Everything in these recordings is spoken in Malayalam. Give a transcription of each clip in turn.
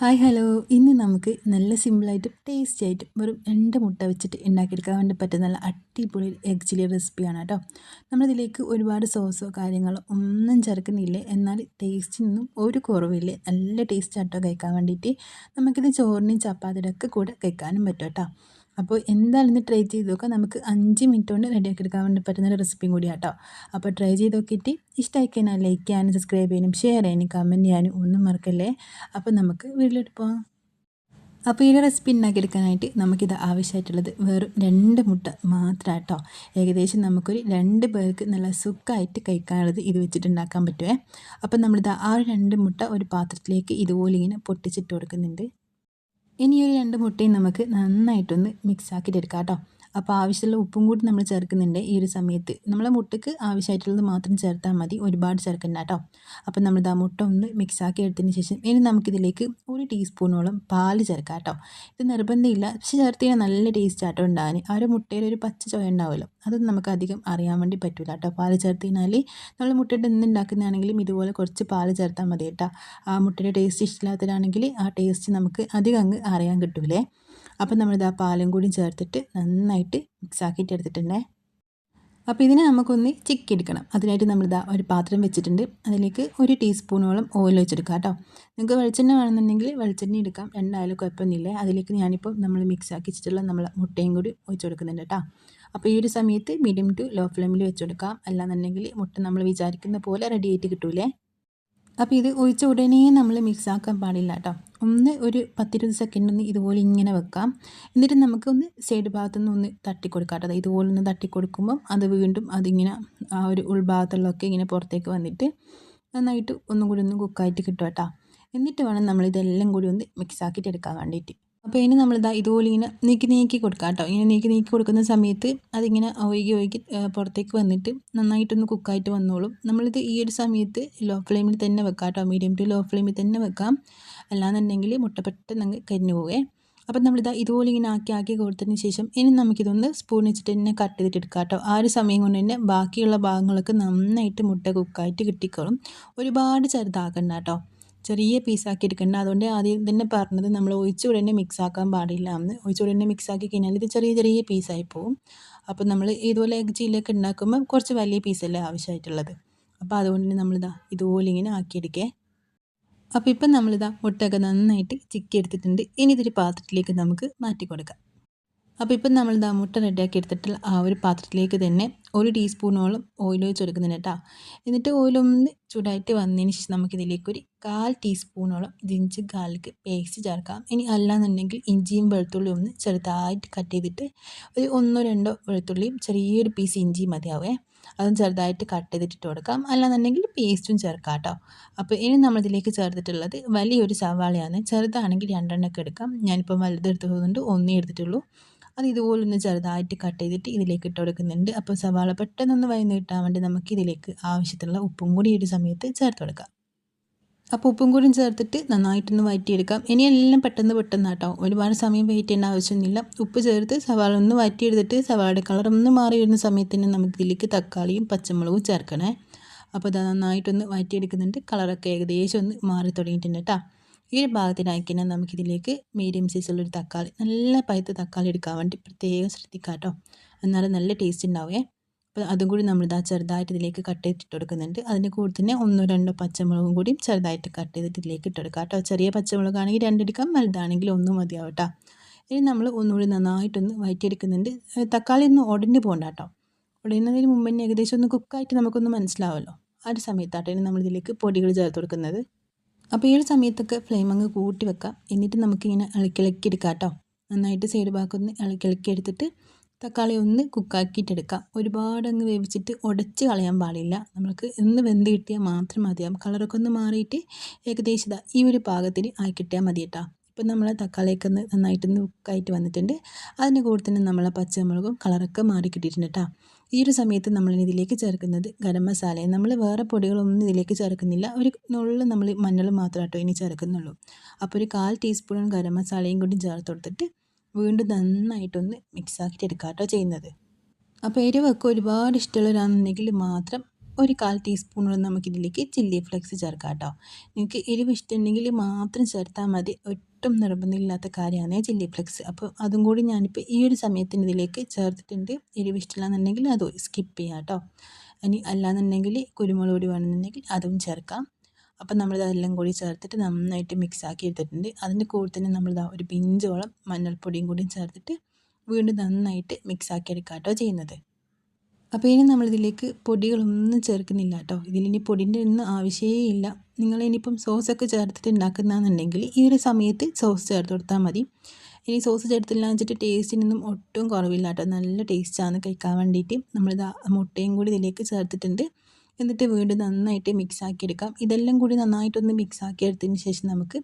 Hi hello. ഇന്ന് നമുക്ക് നല്ല സിമ്പിളായിട്ടും ടേസ്റ്റി ആയിട്ടും വെറും രണ്ട് മുട്ട വെച്ചിട്ട് ഉണ്ടാക്കിയെടുക്കാൻ വേണ്ടി പറ്റുന്ന നല്ല അടിപൊളി എഗ് ചില്ലി റെസിപ്പിയാണ് കേട്ടോ. നമ്മളിതിലേക്ക് ഒരുപാട് സോസോ കാര്യങ്ങളോ ഒന്നും ചേർക്കുന്നില്ല. എന്നാൽ ടേസ്റ്റിനൊന്നും ഒരു കുറവില്ല. നല്ല ടേസ്റ്റ് ആട്ടോ കഴിക്കാൻ വേണ്ടിയിട്ട്. നമുക്കിത് ചോറിനും ചപ്പാത്തിയുടെ ഒക്കെ കൂടെ കഴിക്കാനും പറ്റും കേട്ടോ. അപ്പോൾ എന്തായാലും ഇന്ന് ട്രൈ ചെയ്ത് നോക്കാം. നമുക്ക് അഞ്ച് മിനിറ്റ് കൊണ്ട് റെഡിയാക്കി എടുക്കാൻ വേണ്ടി പറ്റുന്ന ഒരു റെസിപ്പിയും കൂടി കേട്ടോ അപ്പോൾ ട്രൈ ചെയ്ത് നോക്കിയിട്ട് ഇഷ്ടമായി കഴിഞ്ഞാൽ ലൈക്ക് ചെയ്യാനും സബ്സ്ക്രൈബ് ചെയ്യാനും ഷെയർ ചെയ്യാനും കമന്റ് ചെയ്യാനും ഒന്നും മറക്കല്ലേ? അപ്പോൾ നമുക്ക് വീട്ടിലോട്ട് പോകാം അപ്പോൾ ഈ റെസിപ്പി ഉണ്ടാക്കിയെടുക്കാനായിട്ട് നമുക്കിത് ആവശ്യമായിട്ടുള്ളത് വെറും രണ്ട് മുട്ട മാത്രം കേട്ടോ ഏകദേശം നമുക്കൊരു രണ്ട് പേർക്ക് നല്ല സുഖമായിട്ട് കഴിക്കാനുള്ളത് ഇത് വെച്ചിട്ട് ഉണ്ടാക്കാൻ പറ്റുമേ അപ്പോൾ നമ്മളിത് ആ രണ്ട് മുട്ട ഒരു പാത്രത്തിലേക്ക് ഇതുപോലെ ഇങ്ങനെ പൊട്ടിച്ചിട്ട് കൊടുക്കുന്നുണ്ട്. ഇനി ഒരു രണ്ട് മുട്ടയും നമുക്ക് നന്നായിട്ടൊന്ന് മിക്സ് ആക്കിയിട്ടെടുക്കാം കേട്ടോ. അപ്പോൾ ആവശ്യമുള്ള ഉപ്പും കൂടി നമ്മൾ ചേർക്കുന്നുണ്ട് ഈ ഒരു സമയത്ത്. നമ്മളെ മുട്ടയ്ക്ക് ആവശ്യമായിട്ടുള്ളത് മാത്രം ചേർത്താൽ മതി. ഒരുപാട് ചേർക്കണ്ട കേട്ടോ അപ്പോൾ നമ്മൾ ആ മുട്ട ഒന്ന് മിക്സാക്കി എടുത്തതിന് ശേഷം ഇനി നമുക്കിതിലേക്ക് ഒരു ടീസ്പൂണോളം പാൽ ചേർക്കാം കേട്ടോ ഇത് നിർബന്ധമില്ല. പക്ഷെ ചേർത്ത് കഴിഞ്ഞാൽ നല്ല ടേസ്റ്റ് ആട്ടോ ഉണ്ടാകാൻ ആ ഒരു മുട്ടയിൽ ഒരു പച്ച ചോയ ഉണ്ടാവുമല്ലോ അതൊന്നും നമുക്ക് അധികം അറിയാൻ വേണ്ടി പറ്റില്ല കേട്ടോ പാൽ ചേർത്ത് കഴിഞ്ഞാൽ നമ്മൾ മുട്ടയുടെ എന്ത് ഉണ്ടാക്കുന്നതാണെങ്കിലും ഇതുപോലെ കുറച്ച് പാൽ ചേർത്താൽ മതി കേട്ടോ ആ മുട്ടയുടെ ടേസ്റ്റ് ഇഷ്ടമില്ലാത്തതാണെങ്കിൽ ആ ടേസ്റ്റ് നമുക്ക് അധികം അങ്ങ് അറിയാൻ കിട്ടൂലേ. അപ്പം നമ്മളിത് പാലും കൂടി ചേർത്തിട്ട് നന്നായിട്ട് മിക്സ് ആക്കിയിട്ട് എടുത്തിട്ടുണ്ടേ. അപ്പോൾ ഇതിനെ നമുക്കൊന്ന് ചിക്ക് എടുക്കണം അതിനായിട്ട് നമ്മളിതാ ഒരു പാത്രം വെച്ചിട്ടുണ്ട്. അതിലേക്ക് ഒരു ടീസ്പൂണോളം ഓയിൽ വെച്ചെടുക്കാം കേട്ടോ. നിങ്ങൾക്ക് വെളിച്ചെണ്ണ വേണമെന്നുണ്ടെങ്കിൽ വെളിച്ചെണ്ണ എടുക്കാം. രണ്ടായാലും കുഴപ്പമൊന്നുമില്ല. അതിലേക്ക് ഞാനിപ്പോൾ നമ്മൾ മിക്സ് ആക്കി വെച്ചിട്ടുള്ള നമ്മൾ മുട്ടയും കൂടി ഒഴിച്ചു കൊടുക്കുന്നുണ്ട് കേട്ടോ. അപ്പോൾ ഈ ഒരു സമയത്ത് മീഡിയം ടു ലോ ഫ്ലെയിമിൽ വെച്ച് കൊടുക്കാം. അല്ലാന്നുണ്ടെങ്കിൽ മുട്ട നമ്മൾ വിചാരിക്കുന്ന പോലെ റെഡി ആയിട്ട് കിട്ടൂലേ. അപ്പോൾ ഇത് ഒഴിച്ച ഉടനെ നമ്മൾ മിക്സ് ആക്കാൻ പാടില്ല കേട്ടോ ഒന്ന് ഒരു പത്തിരുപത് സെക്കൻഡ് ഒന്ന് ഇതുപോലെ ഇങ്ങനെ വെക്കാം. എന്നിട്ട് നമുക്ക് ഒന്ന് സൈഡ് ഭാഗത്തുനിന്ന് ഒന്ന് തട്ടിക്കൊടുക്കാം കേട്ടോ. ഇതുപോലെ ഒന്ന് തട്ടിക്കൊടുക്കുമ്പം അത് വീണ്ടും അതിങ്ങനെ ആ ഒരു ഉൾഭാഗത്തുള്ളതൊക്കെ ഇങ്ങനെ പുറത്തേക്ക് വന്നിട്ട് നന്നായിട്ട് ഒന്നും കൂടി ഒന്ന് കുക്കായിട്ട് കിട്ടും കേട്ടോ. എന്നിട്ട് വേണം നമ്മൾ ഇതെല്ലാം കൂടി ഒന്ന് മിക്സ് ആക്കിയിട്ട് എടുക്കാൻ വേണ്ടിയിട്ട്. അപ്പോൾ ഇനി നമ്മളിതാ ഇതുപോലെ ഇങ്ങനെ നീക്കി നീക്കി കൊടുക്കാം കേട്ടോ ഇങ്ങനെ നീക്കി നീക്കി കൊടുക്കുന്ന സമയത്ത് അതിങ്ങനെ ഒഴുകി ഒഴുകി പുറത്തേക്ക് വന്നിട്ട് നന്നായിട്ടൊന്ന് കുക്കായിട്ട് വന്നോളും. നമ്മളിത് ഈ ഒരു സമയത്ത് ലോ ഫ്ലെയിമിൽ തന്നെ വെക്കാം കേട്ടോ മീഡിയം ടു ലോ ഫ്ലെയിമിൽ തന്നെ വെക്കാം. അല്ലാന്നുണ്ടെങ്കിൽ മുട്ട പെട്ടെന്ന് അങ്ങ് കരിഞ്ഞു പോവേ. അപ്പം നമ്മളിതാ ഇതുപോലെ ഇങ്ങനെ ആക്കി ആക്കി കൊടുത്തതിന് ശേഷം ഇനി നമുക്കിതൊന്ന് സ്പൂൺ വെച്ചിട്ട് തന്നെ കട്ട് ചെയ്തിട്ട് എടുക്കാം കേട്ടോ ആ ഒരു സമയം കൊണ്ട് തന്നെ ബാക്കിയുള്ള ഭാഗങ്ങളൊക്കെ നന്നായിട്ട് മുട്ട കുക്കായിട്ട് കിട്ടിക്കോളും. ഒരുപാട് ചെറുതാക്കണ്ട കേട്ടോ ചെറിയ പീസാക്കി എടുക്കേണ്ട. അതുകൊണ്ട് ആദ്യം തന്നെ പറഞ്ഞത് നമ്മൾ ഒഴിച്ചുകൂടെ തന്നെ മിക്സ് ആക്കാൻ പാടില്ല. എന്ന് ഒഴിച്ചുകൂടെ തന്നെ മിക്സ് ആക്കി കഴിഞ്ഞാൽ ഇത് ചെറിയ ചെറിയ പീസായി പോവും. അപ്പോൾ നമ്മൾ ഇതുപോലെ ചില്ലൊക്കെ ഉണ്ടാക്കുമ്പോൾ കുറച്ച് വലിയ പീസല്ലേ ആവശ്യമായിട്ടുള്ളത് അപ്പോൾ അതുകൊണ്ട് തന്നെ നമ്മളിതാ ഇതുപോലെ ഇങ്ങനെ ആക്കിയെടുക്കേ. അപ്പോൾ ഇപ്പം നമ്മളിതാ മുട്ടയൊക്കെ നന്നായിട്ട് ചിക്കി എടുത്തിട്ടുണ്ട്. ഇനി ഇതൊരു പാത്രത്തിലേക്ക് നമുക്ക് മാറ്റി കൊടുക്കാം. അപ്പോൾ ഇപ്പം നമ്മളിതാ മുട്ട റെഡിയാക്കി എടുത്തിട്ടുള്ള ആ ഒരു പാത്രത്തിലേക്ക് തന്നെ ഒരു ടീസ്പൂണോളം ഓയിൽ ഒഴിച്ച് കൊടുക്കുന്നുണ്ട് കേട്ടോ. എന്നിട്ട് ഓയിലൊന്ന് ചൂടായിട്ട് വന്നതിന് ശേഷം നമുക്കിതിലേക്ക് ഒരു കാൽ ടീസ്പൂണോളം ഇഞ്ചി ഗാർലിക് പേസ്റ്റ് ചേർക്കാം. ഇനി അല്ലാന്നുണ്ടെങ്കിൽ ഇഞ്ചിയും വെളുത്തുള്ളിയും ഒന്ന് ചെറുതായിട്ട് കട്ട് ചെയ്തിട്ട് ഒരു ഒന്നോ രണ്ടോ വെളുത്തുള്ളിയും ചെറിയൊരു പീസ് ഇഞ്ചിയും മതിയാവേ. അതും ചെറുതായിട്ട് കട്ട് ചെയ്തിട്ട് കൊടുക്കാം. അല്ലാന്നുണ്ടെങ്കിൽ പേസ്റ്റും ചേർക്കാം കേട്ടോ. അപ്പോൾ ഇനി നമ്മളിതിലേക്ക് ചേർത്തിട്ടുള്ളത് വലിയൊരു സവാളയാണ്. ചെറുതാണെങ്കിൽ രണ്ടെണ്ണമൊക്കെ എടുക്കാം. ഞാനിപ്പോൾ വലുതെടുത്തതുകൊണ്ട് ഒന്നേ എടുത്തിട്ടുള്ളൂ. അത് ഇതുപോലെ ഒന്ന് ചെറുതായിട്ട് കട്ട് ചെയ്തിട്ട് ഇതിലേക്ക് ഇട്ട് കൊടുക്കുന്നുണ്ട്. അപ്പോൾ സവാള പെട്ടെന്നൊന്ന് വയന്ന് കിട്ടാൻ വേണ്ടി നമുക്ക് ഇതിലേക്ക് ആവശ്യത്തിനുള്ള ഉപ്പും കൂടി ഒരു സമയത്ത് ചേർത്ത് കൊടുക്കാം. അപ്പോൾ ഉപ്പും കൂടി ചേർത്തിട്ട് നന്നായിട്ടൊന്ന് വഴറ്റിയെടുക്കാം ഇനി എല്ലാം പെട്ടെന്ന് പെട്ടെന്ന് കേട്ടോ ഒരുപാട് സമയം വെയിറ്റ് ചെയ്യേണ്ട ആവശ്യമൊന്നുമില്ല. ഉപ്പ് ചേർത്ത് സവാള ഒന്ന് വഴറ്റിയെടുത്തിട്ട് സവാളയുടെ കളർ ഒന്ന് മാറി വരുന്ന സമയത്ത് തന്നെ നമുക്ക് ഇതിലേക്ക് തക്കാളിയും പച്ചമുളകും ചേർക്കണേ. അപ്പോൾ അത് നന്നായിട്ടൊന്ന് വഴറ്റിയെടുക്കുന്നുണ്ട് കളറൊക്കെ ഏകദേശം ഒന്ന് മാറി തുടങ്ങിയിട്ടുണ്ട് കേട്ടോ. ഈ ഒരു ഭാഗത്തിനാക്കി തന്നെ നമുക്കിതിലേക്ക് മീഡിയം സൈസുള്ളൊരു തക്കാളി നല്ല പഴുത്ത തക്കാളി എടുക്കാൻ വേണ്ടി പ്രത്യേകം ശ്രദ്ധിക്കാം കേട്ടോ എന്നാലും നല്ല ടേസ്റ്റ് ഉണ്ടാവുമേ അപ്പോൾ അതും കൂടി നമ്മളിതാ ചെറുതായിട്ട് ഇതിലേക്ക് കട്ട് ചെയ്തിട്ട് കൊടുക്കുന്നുണ്ട്. അതിന്റെ കൂടെ തന്നെ ഒന്നോ രണ്ടോ പച്ചമുളകും കൂടി ചെറുതായിട്ട് കട്ട് ചെയ്തിട്ട് ഇതിലേക്ക് ഇട്ട് കൊടുക്കാം കേട്ടോ ചെറിയ പച്ചമുളകാണെങ്കിൽ രണ്ടെടുക്കാം വലുതാണെങ്കിൽ ഒന്നും മതിയാവും ഇനി നമ്മൾ ഒന്നുകൂടി നന്നായിട്ടൊന്ന് വയറ്റിയെടുക്കുന്നുണ്ട്. തക്കാളി ഒന്ന് ഉടഞ്ഞു പോകണ്ട കേട്ടോ ഉടയുന്നതിന് മുമ്പ് തന്നെ ഏകദേശം ഒന്ന് കുക്കായിട്ട് നമുക്കൊന്ന് മനസ്സിലാവുമല്ലോ ആ ഒരു സമയത്താട്ടാണ് നമ്മളിതിലേക്ക് പൊടികൾ ചേർത്ത് കൊടുക്കുന്നത്. അപ്പോൾ ഈ ഒരു സമയത്തൊക്കെ ഫ്ലെയിം അങ്ങ് കൂട്ടി വെക്കാം. എന്നിട്ട് നമുക്കിങ്ങനെ ഇളക്കിളക്കി എടുക്കാം കേട്ടോ. നന്നായിട്ട് സൈഡ് ഭാഗമൊന്ന് ഇളക്കിളക്കി എടുത്തിട്ട് തക്കാളി ഒന്ന് കുക്കാക്കിയിട്ടെടുക്കാം ഒരുപാട് അങ്ങ് വേവിച്ചിട്ട് ഉടച്ച് കളയാൻ പാടില്ല. നമുക്ക് ഒന്ന് വെന്ത് കിട്ടിയാൽ മാത്രം മതിയാവും. കളറൊക്കെ ഒന്ന് മാറിയിട്ട് ഏകദേശം ഈ ഒരു പാകത്തിന് ആയി കിട്ടിയാൽ മതി കേട്ടോ. ഇപ്പം നമ്മൾ തക്കാളിയൊക്കെ ഒന്ന് നന്നായിട്ടൊന്ന് ഉക്കായിട്ട് വന്നിട്ടുണ്ട്. അതിന്റെ കൂടെ തന്നെ നമ്മൾ പച്ചമുളകും കളറൊക്കെ മാറി കിട്ടിയിട്ടുണ്ട് കേട്ടോ ഈ ഒരു സമയത്ത് നമ്മൾ ഇതിലേക്ക് ചേർക്കുന്നത് ഗരം മസാലയും നമ്മൾ വേറെ പൊടികളൊന്നും ഇതിലേക്ക് ചേർക്കുന്നില്ല. ഒരു നുള്ളിൽ നമ്മൾ മഞ്ഞൾ മാത്രമാട്ടോ ഇനി ചേർക്കുന്നുള്ളൂ. അപ്പോൾ ഒരു കാൽ ടീസ്പൂൺ ഗരം മസാലയും കൂടി ചേർത്ത് കൊടുത്തിട്ട് വീണ്ടും നന്നായിട്ടൊന്ന് മിക്സ് ആക്കിയിട്ട് എടുക്കാം കേട്ടോ ചെയ്യുന്നത്. അപ്പോൾ എരിവൊക്കെ ഒരുപാട് ഇഷ്ടമുള്ളവരാണെന്നുണ്ടെങ്കിൽ മാത്രം ഒരു കാൽ ടീസ്പൂണോളം നമുക്കിതിലേക്ക് ചില്ലി ഫ്ലെക്സ് ചേർക്കാം കേട്ടോ നിങ്ങൾക്ക് എരിവ് ഇഷ്ടമുണ്ടെങ്കിൽ മാത്രം ചേർത്താൽ മതി. ഒട്ടും നിർബന്ധമില്ലാത്ത കാര്യമാണ് ചില്ലി ഫ്ലെക്സ് അപ്പോൾ അതും കൂടി ഞാനിപ്പോൾ ഈ ഒരു സമയത്തിന് ഇതിലേക്ക് ചേർത്തിട്ടുണ്ട്. എരിവ് ഇഷ്ടമില്ലാന്നുണ്ടെങ്കിൽ അത് സ്കിപ്പ് ചെയ്യാം കേട്ടോ ഇനി അല്ലാന്നുണ്ടെങ്കിൽ കുരുമുളക് പൊടി വേണമെന്നുണ്ടെങ്കിൽ അതും ചേർക്കാം. അപ്പം നമ്മളിതെല്ലാം കൂടി ചേർത്തിട്ട് നന്നായിട്ട് മിക്സ് ആക്കി എടുത്തിട്ടുണ്ട്. അതിന്റെ കൂടെ തന്നെ നമ്മളിതാ ഒരു പിഞ്ചോളം മഞ്ഞൾപ്പൊടിയും കൂടി ചേർത്തിട്ട് വീണ്ടും നന്നായിട്ട് മിക്സ് ആക്കി എടുക്കാം കേട്ടോ ചെയ്യുന്നത്. അപ്പോൾ ഇനി നമ്മളിതിലേക്ക് പൊടികളൊന്നും ചേർക്കുന്നില്ല കേട്ടോ ഇതിലിനി പൊടിന്റെ ഒന്നും ആവശ്യമേ ഇല്ല. നിങ്ങൾ ഇനിയിപ്പം സോസൊക്കെ ചേർത്തിട്ട് ഉണ്ടാക്കുന്നതെന്നുണ്ടെങ്കിൽ ഈ ഒരു സമയത്ത് സോസ് ചേർത്ത് കൊടുത്താൽ മതി. ഇനി സോസ് ചേർത്തില്ല വെച്ചിട്ട് ടേസ്റ്റിനൊന്നും ഒട്ടും കുറവില്ല കേട്ടോ നല്ല ടേസ്റ്റാണ് കഴിക്കാൻ വേണ്ടിയിട്ട്. നമ്മളിത് മുട്ടയും കൂടി ഇതിലേക്ക് ചേർത്തിട്ടുണ്ട്. എന്നിട്ട് വീണ്ടും നന്നായിട്ട് മിക്സ് ആക്കി എടുക്കാം ഇതെല്ലാം കൂടി നന്നായിട്ടൊന്ന് മിക്സ് ആക്കി എടുത്തതിന് ശേഷം നമുക്ക്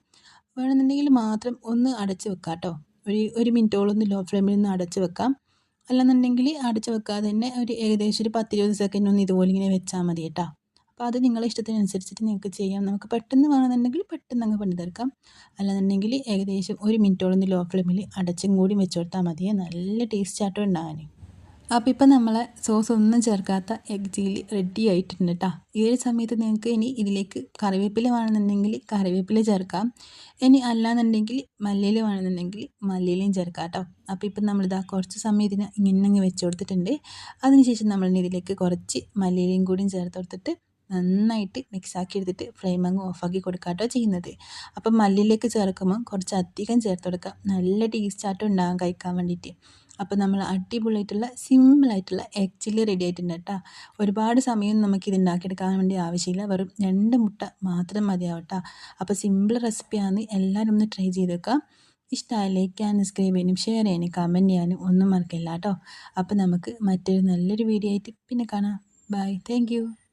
വേണമെന്നുണ്ടെങ്കിൽ മാത്രം ഒന്ന് അടച്ച് വെക്കാം കേട്ടോ ഒരു ഒരു മിനിറ്റോളം ഒന്ന് ലോ ഫ്ലെയിമിൽ നിന്ന് അടച്ച് വെക്കാം. അല്ലെന്നുണ്ടെങ്കിൽ അടച്ച് വെക്കാതെ തന്നെ ഒരു ഏകദേശം ഒരു പത്തിരുപത് സെക്കൻഡ് ഒന്ന് ഇതുപോലെ ഇങ്ങനെ വെച്ചാൽ മതി കേട്ടോ. അപ്പോൾ അത് നിങ്ങളെ ഇഷ്ടത്തിനനുസരിച്ചിട്ട് നിങ്ങൾക്ക് ചെയ്യാം. നമുക്ക് പെട്ടെന്ന് വേണമെന്നുണ്ടെങ്കിൽ പെട്ടെന്ന് അങ്ങ് പണി തീർക്കാം. അല്ലെന്നുണ്ടെങ്കിൽ ഏകദേശം ഒരു മിനിറ്റോളം ലോ ഫ്ലെയിമിൽ അടച്ചും കൂടി വെച്ച് കൊടുത്താൽ നല്ല ടേസ്റ്റ് ആയിട്ട് ഉണ്ടാകാൻ അപ്പോൾ ഇപ്പം നമ്മൾ സോസ് ഒന്നും ചേർക്കാത്ത എഗ് ചില്ലി റെഡി ആയിട്ടുണ്ട് കേട്ടോ ഈ ഒരു സമയത്ത് നിങ്ങൾക്ക് ഇനി ഇതിലേക്ക് കറിവേപ്പില വേണമെന്നുണ്ടെങ്കിൽ കറിവേപ്പില ചേർക്കാം. ഇനി അല്ലാന്നുണ്ടെങ്കിൽ മല്ലിയില വേണമെന്നുണ്ടെങ്കിൽ മല്ലിയിലയും ചേർക്കാം കേട്ടോ അപ്പോൾ ഇപ്പം നമ്മളിതാ കുറച്ച് സമയം ഇതിന് ഇങ്ങനെ വെച്ച് കൊടുത്തിട്ടുണ്ട്. അതിനുശേഷം നമ്മൾ ഇതിലേക്ക് കുറച്ച് മല്ലിയിലയും കൂടിയും ചേർത്ത് കൊടുത്തിട്ട് നന്നായിട്ട് മിക്സാക്കി എടുത്തിട്ട് ഫ്ലെയിം അങ്ങ് ഓഫാക്കി കൊടുക്കാട്ടോ ചെയ്യുന്നത്. അപ്പം മല്ലിയിലേക്ക് ചേർക്കുമ്പോൾ കുറച്ച് അധികം ചേർത്ത് കൊടുക്കാം. നല്ല ടേസ്റ്റായിട്ടും ഉണ്ടാകാൻ കഴിക്കാൻ വേണ്ടിയിട്ട്. അപ്പോൾ നമ്മൾ അടിപൊളിയായിട്ടുള്ള സിമ്പിളായിട്ടുള്ള എഗ് ചില്ലി റെഡി ആയിട്ടുണ്ട് കേട്ടോ. ഒരുപാട് സമയം നമുക്ക് ഉണ്ടാക്കിയെടുക്കാൻ വേണ്ടി ആവശ്യമില്ല. വെറും രണ്ട് മുട്ട മാത്രം മതിയാവട്ടോ അപ്പോൾ സിമ്പിൾ റെസിപ്പിയാണ് എല്ലാവരും ഒന്ന് ട്രൈ ചെയ്ത് വെക്കാം ഇഷ്ടമായി ലൈക്ക് ചെയ്യാനും സബ്സ്ക്രൈബ് ചെയ്യാനും ഷെയർ ചെയ്യാനും കമന്റ് ചെയ്യാനും ഒന്നും മറക്കില്ല കേട്ടോ. അപ്പോൾ നമുക്ക് മറ്റൊരു നല്ലൊരു വീഡിയോ ആയിട്ട് പിന്നെ കാണാം. Bye thank